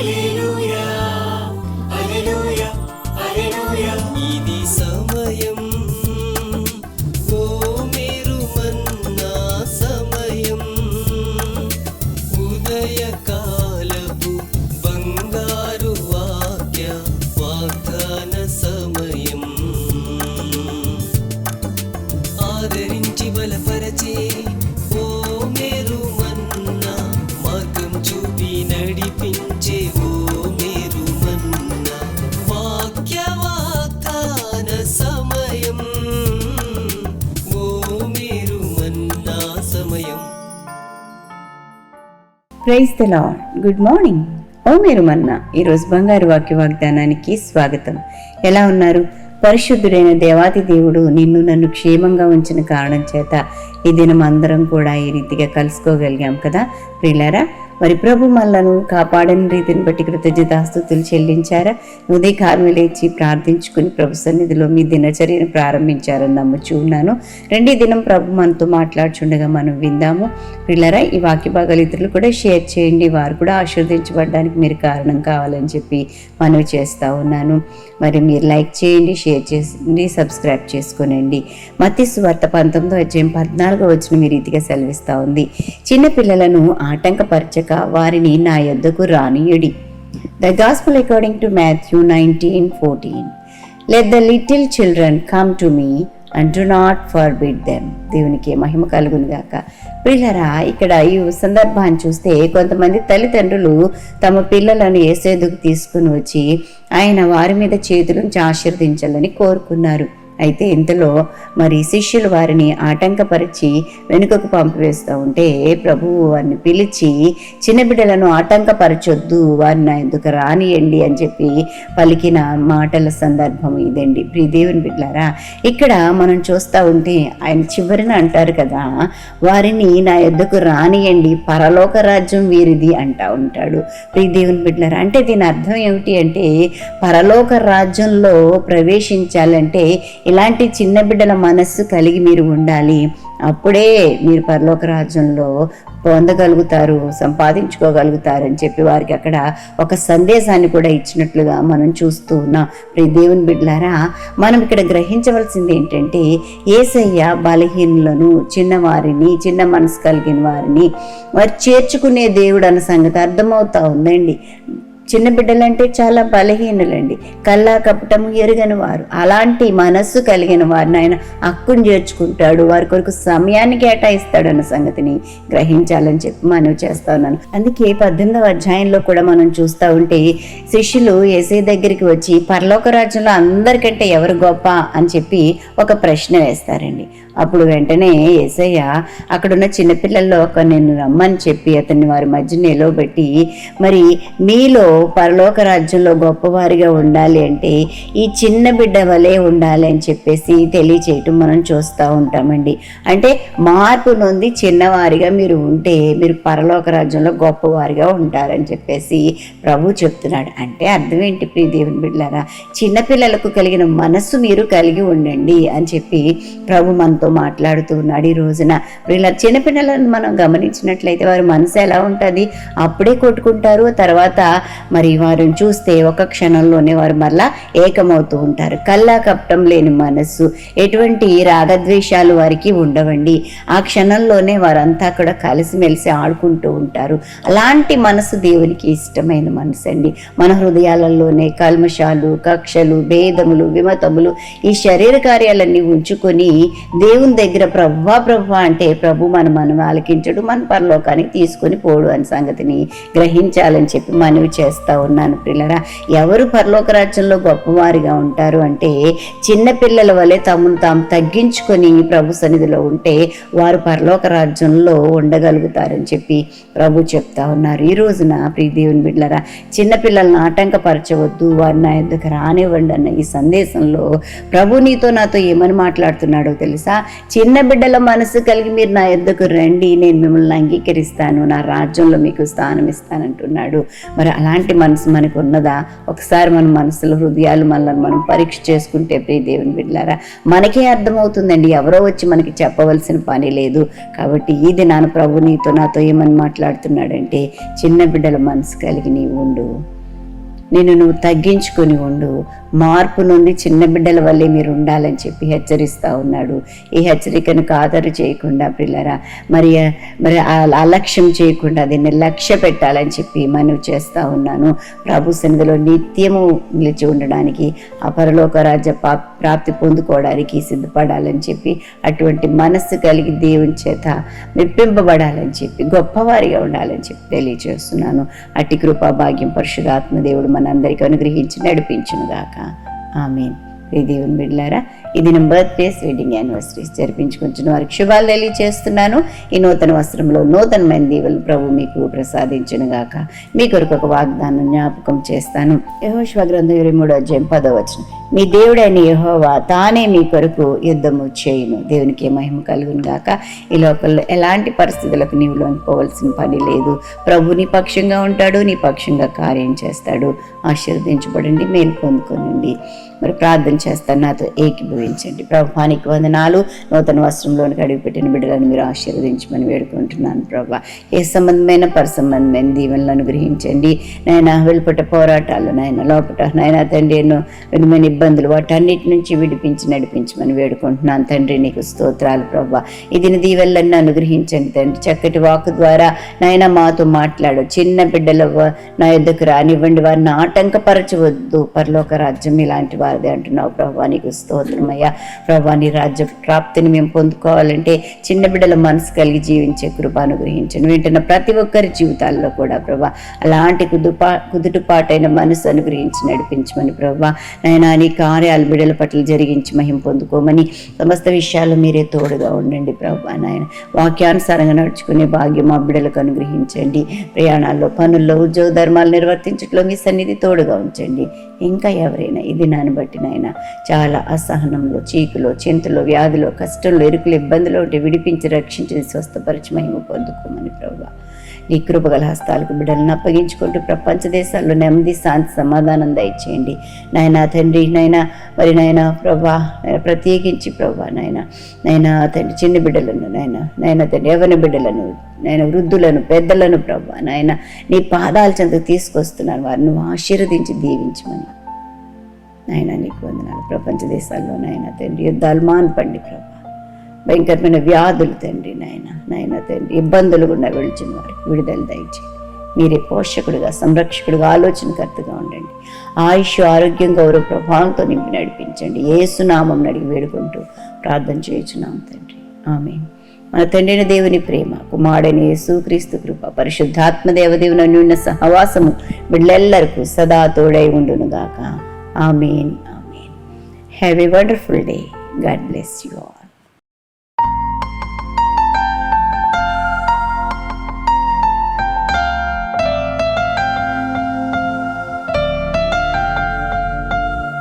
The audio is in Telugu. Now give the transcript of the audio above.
一路。praise the Lord good morning. ఓ మీరు మన్నా ఈరోజు బంగారు వాక్య వాగ్దానానికి స్వాగతం. ఎలా ఉన్నారు? పరిశుద్ధుడైన దేవాతి దేవుడు నిన్ను నన్ను క్షేమంగా ఉంచిన కారణం చేత ఈ దినం అందరం కూడా ఈ రీతిగా కలుసుకోగలిగాం కదా ప్రియులారా? మరి ప్రభు మనలను కాపాడని రీతిని బట్టి కృతజ్ఞతాస్తుతులు చెల్లించారా? ఉదయ కాలం లేచి ప్రార్థించుకుని ప్రభు సన్నిధిలో మీ దినచర్యను ప్రారంభించారని నమ్ముచూ ఉన్నాను. రెండీ దినం ప్రభు మనతో మాట్లాడుచుండగా మనం విందాము. పిల్లరా ఈ వాక్య భాగాలు ఇతరులు కూడా షేర్ చేయండి. వారు కూడా ఆశీర్వదించబడడానికి మీరు కారణం కావాలని చెప్పి మనవి చేస్తూ ఉన్నాను. మరి మీరు లైక్ చేయండి షేర్ చేయండి సబ్స్క్రైబ్ చేసుకోనండి. మతి సువార్త పంతొమ్మిదో అధ్యాయం పద్నాలుగో వచ్చిన మీ రీతిగా సెలవిస్తూ ఉంది. చిన్నపిల్లలను ఆటంకపరచక వారిని నా యొద్దకు రానియుడి. The gospel according to Matthew nineteen fourteen let the little children come to me and do not forbid them దేవునికి మహిమ కలుగును గాక. పిల్లరా ఇక్కడ ఈ సందర్భాన్ని చూస్తే కొంతమంది తల్లిదండ్రులు తమ పిల్లలను ఏసేందుకు తీసుకుని వచ్చి ఆయన వారి మీద చేతులను ఆశీర్వదించాలని కోరుకున్నారు. అయితే ఇంతలో మరి శిష్యులు వారిని ఆటంకపరిచి వెనుకకు పంపివేస్తూ ఉంటే ప్రభువు వారిని పిలిచి చిన్న బిడ్డలను ఆటంకపరచొద్దు వారిని నా ఎందుకు రానియండి? అని చెప్పి పలికిన మాటల సందర్భం ఇదండి. ప్రీ దేవుని బిడ్డారా ఇక్కడ మనం చూస్తూ ఉంటే ఆయన చివరిన అంటారు కదా వారిని నా ఎద్దుకు రానియండి? పరలోక రాజ్యం వీరిది అంటా ఉంటాడు. ప్రీ దేవుని బిడ్డారా అంటే దీని అర్థం ఏమిటి అంటే పరలోక రాజ్యంలో ప్రవేశించాలంటే ఇలాంటి చిన్న బిడ్డల మనస్సు కలిగి మీరు ఉండాలి. అప్పుడే మీరు పరలోక రాజ్యంలో పొందగలుగుతారు సంపాదించుకోగలుగుతారు అని చెప్పి వారికి అక్కడ ఒక సందేశాన్ని కూడా ఇచ్చినట్లుగా మనం చూస్తూ ఉన్నాం. ప్రి దేవుని బిడ్డలారా మనం ఇక్కడ గ్రహించవలసింది ఏంటంటే ఏసయ్య బలహీనులను చిన్నవారిని చిన్న మనసు కలిగిన వారిని వారు చేర్చుకునే దేవుడు అన్న సంగతి అర్థమవుతా ఉందండి. చిన్న బిడ్డలంటే చాలా బలహీనులండి. కల్లా కపటము ఎరుగని వారు. అలాంటి మనస్సు కలిగిన వారిని ఆయన హక్కును చేర్చుకుంటాడు. వారి కొరకు సమయాన్ని కేటాయిస్తాడు అన్న సంగతిని గ్రహించాలని చెప్పి మనం చేస్తా ఉన్నాను. అందుకే పద్దెనిమిదవ అధ్యాయంలో కూడా మనం చూస్తూ ఉంటే శిష్యులు ఏసే దగ్గరికి వచ్చి పరలోక రాజ్యంలో అందరికంటే ఎవరు గొప్ప? అని చెప్పి ఒక ప్రశ్న వేస్తారండి. అప్పుడు వెంటనే ఏసయ్య అక్కడున్న చిన్నపిల్లల్లో ఒక నేను రమ్మని చెప్పి అతన్ని వారి మధ్య నిలవబెట్టి మరి మీలో పరలోక రాజ్యంలో గొప్పవారిగా ఉండాలి అంటే ఈ చిన్న బిడ్డ వలె ఉండాలి అని చెప్పేసి తెలియచేయటం మనం చూస్తూ ఉంటామండి. అంటే మార్పు నొంది చిన్నవారిగా మీరు ఉంటే మీరు పరలోక రాజ్యంలో గొప్పవారిగా ఉంటారని చెప్పేసి ప్రభు చెప్తున్నాడు. అంటే అర్థం ఏంటి ప్రియ దేవుని బిడ్డారా చిన్నపిల్లలకు కలిగిన మనస్సు మీరు కలిగి ఉండండి అని చెప్పి ప్రభు మనతో మాట్లాడుతూ ఉన్నాడు ఈ రోజున. వీళ్ళ చిన్నపిల్లలను మనం గమనించినట్లయితే వారి మనసు ఎలా ఉంటుంది? అప్పుడే కొట్టుకుంటారు తర్వాత మరి వారిని చూస్తే ఒక క్షణంలోనే వారు మళ్ళా ఏకమవుతూ ఉంటారు. కల్లా కప్పటం లేని మనస్సు ఎటువంటి రాగద్వేషాలు వారికి ఉండవండి. ఆ క్షణంలోనే వారంతా కూడా కలిసిమెలిసి ఆడుకుంటూ ఉంటారు. అలాంటి మనసు దేవునికి ఇష్టమైన మనసు అండి. మన హృదయాలలోనే కల్మషాలు కక్షలు భేదములు విమతములు ఈ శరీర కార్యాలన్నీ ఉంచుకొని దేవుని దగ్గర ప్రవ్వా ప్రవ్వా అంటే ప్రభు మన మనం ఆలకించడు మన పరలోకానికి తీసుకొని పోడు అని సంగతిని గ్రహించాలని చెప్పి మనవి చేస్తూ ఉన్నాను పిల్లరా ఎవరు పరలోక రాజ్యంలో గొప్పవారిగా ఉంటారు అంటే చిన్న పిల్లల వలె తమను తాము తగ్గించుకొని ప్రభు సన్నిధిలో ఉంటే వారు పరలోక రాజ్యంలో ఉండగలుగుతారని చెప్పి ప్రభు చెప్తా ఉన్నారు. ఈ రోజున ప్రియ దేవుని బిడ్డలరా చిన్నపిల్లలను ఆటంకపరచవద్దు వారిని నా ఎందుకు రానివ్వండి అన్న ఈ సందేశంలో ప్రభు నీతో నాతో ఏమని మాట్లాడుతున్నాడో తెలుసా? చిన్న బిడ్డల మనసు కలిగి మీరు నా యొద్దకు రండి. నేను మిమ్మల్ని అంగీకరిస్తాను. నా రాజ్యంలో మీకు స్థానం ఇస్తానంటున్నాడు. మరి అలాంటి మనసు మనకు ఉన్నదా? ఒకసారి మన మనసులో హృదయాలు మనల్ని మనం పరీక్ష చేసుకుంటే ప్రియ దేవుని బిడ్డలారా మనకే అర్థమవుతుందండి. ఎవరో వచ్చి మనకి చెప్పవలసిన పని లేదు. కాబట్టి ఇది నాన్న ప్రభు నీతో నాతో ఏమని మాట్లాడుతున్నాడంటే చిన్న బిడ్డల మనసు కలిగి నీవు ఉండు. నేను నువ్వు తగ్గించుకొని ఉండు. మార్పు నుండి చిన్న బిడ్డల వల్లే మీరు ఉండాలని చెప్పి హెచ్చరిస్తూ ఉన్నాడు. ఈ హెచ్చరికను ఖాతరు చేయకుండా పిల్లరా మరి మరి ఆ అలక్ష్యం చేయకుండా దీన్ని లక్ష్య పెట్టాలని చెప్పి మనవి చేస్తూ ఉన్నాను. ప్రభు సన్నిధిలో నిత్యము నిలిచి ఉండడానికి ఆ పరలోక రాజ్య ప్రాప్తి పొందుకోవడానికి సిద్ధపడాలని చెప్పి అటువంటి మనస్సు కలిగి దేవుని చేత మెప్పింపబడాలని చెప్పి గొప్పవారిగా ఉండాలని చెప్పి తెలియజేస్తున్నాను అట్టి కృపా భాగ్యం పరిశుధాత్మ దేవుడు మనందరికీ అనుగ్రహించి నడిపించునుగాక. ఆమె దేవుని బిడ్డలారా ఇది నా బర్త్డేస్ వెడ్డింగ్ యానివర్సరీస్ జరిపించుకుంటున్న వారికి శుభాలు తెలియజేస్తున్నాను ఈ నూతన వస్త్రంలో నూతనమైన దీవులు ప్రభు మీకు ప్రసాదించను గాక మీ కొరకు ఒక వాగ్దానం జ్ఞాపకం చేస్తాను. యహోశివ గ్రంథం ఇరవై మూడో అధ్యాయం పదో వచ్చిన మీ దేవుడైన యహోవా తానే మీ కొరకు యుద్ధము చేయును. దేవునికి మహిమ కలుగును గాక ఈ లోకల్లో ఎలాంటి పరిస్థితులకు నీవు లొంగిపోవలసిన పని లేదు. ప్రభు నీ పక్షంగా ఉంటాడు నీ పక్షంగా కార్యం చేస్తాడు. ఆశీర్వదించబడండి మేలు పొందుకోనండి. మరి ప్రార్థన చేస్తాను. నాతో ఏకీభవించండి ప్రభానికి వందనాలు. నూతన వస్త్రంలోని కడిగిపెట్టిన బిడ్డలను మీరు ఆశీర్వదించమని వేడుకుంటున్నాను ప్రభా. ఏ సంబంధమైన పరసంబంధమైన దీవెనలు అనుగ్రహించండి. నాయన వెలుపట పోరాటాలు నాయన లోపట నాయన తండ్రి ఎన్నో విధమైన ఇబ్బందులు వాటన్నిటి నుంచి విడిపించి నడిపించమని వేడుకుంటున్నాను. తండ్రి నీకు స్తోత్రాలు ప్రభా. ఇది దీవెనలన్నీ అనుగ్రహించండి తండ్రి. చక్కటి వాక్ ద్వారా నాయన మాతో మాట్లాడు. చిన్న బిడ్డల నా యుద్ధకు రానివ్వండి. వారిని ఆటంకపరచవద్దు. పరలోక రాజ్యం ఇలాంటి వారిది అంటున్నావు ప్రభా. నీకు స్తోత్రమయ్యా ప్రభా నీ రాజ్య ప్రాప్తిని మేము పొందుకోవాలంటే చిన్న బిడ్డల మనసు కలిగి జీవించే కృపాను గ్రహించను వింటున్న ప్రతి ఒక్కరి జీవితాల్లో కూడా ప్రభా అలాంటి కుదుపా కుదుటుపాటైన మనసు అనుగ్రహించి నడిపించమని ప్రభా నాయనా నీ కార్యాలు బిడ్డల పట్ల జరిగించి మహిం పొందుకోమని సమస్త విషయాలు మీరే తోడుగా ఉండండి ప్రభా నాయన. వాక్యానుసారంగా నడుచుకునే భాగ్యం మా బిడ్డలకు అనుగ్రహించండి. ప్రయాణాల్లో పనుల్లో ఉద్యోగ ధర్మాలు నిర్వర్తించట్లో మీ సన్నిధి తోడుగా ఉంచండి. ఇంకా ఎవరైనా ఇది నాని బట్టి నాయన చాలా అసహనంలో చీకులో చింతలో వ్యాధిలో కష్టంలో ఇరుకులు ఇబ్బందులు ఉంటే విడిపించి రక్షించి స్వస్థపరిచి మహిమ పొందుకోమని ప్రభా నీ కృపగల హస్తాలకు బిడ్డలను అప్పగించుకుంటూ ప్రపంచ దేశాల్లో నెమ్మది శాంతి సమాధానం దయచేయండి. నాయన తండ్రి నాయన మరి నాయన ప్రభా ప్రత్యేకించి ప్రభా నాయన నాయన తండ్రి చిన్న బిడ్డలను నాయన నాయన తండ్రి యవన బిడ్డలను నాయన వృద్ధులను పెద్దలను ప్రభా నాయన నీ పాదాల చెంతకు తీసుకొస్తున్నాను. వారిని ఆశీర్వదించి దీవించమని నాయన నీకు వందనాలు. ప్రపంచ దేశాల్లో నాయన తండ్రి యుద్ధాలు మాన్పండి ప్రభా. భయంకరమైన వ్యాధులు తండ్రి నాయన నాయన తండ్రి ఇబ్బందులు గుండా వెళ్ళిన వారికి విడుదల దయచేయండి మీరే పోషకుడుగా సంరక్షకుడుగా ఆలోచనకర్తగా ఉండండి. ఆయుష్ ఆరోగ్యం గౌరవ ప్రభావంతో నింపి నడిపించండి. ఏసునామం అడిగి వేడుకుంటూ ప్రార్థన చేయుచున్నాం తండ్రి. ఆమె మన తండ్రిన దేవుని ప్రేమ కుమారుడైన యేసుక్రీస్తు కృప పరిశుద్ధాత్మ దేవదేవుని అన్యున్న సహవాసము బిడ్డలెల్లరకు సదా తోడై ఉండునుగాక. Amen. Amen. Have a wonderful day. God bless you all.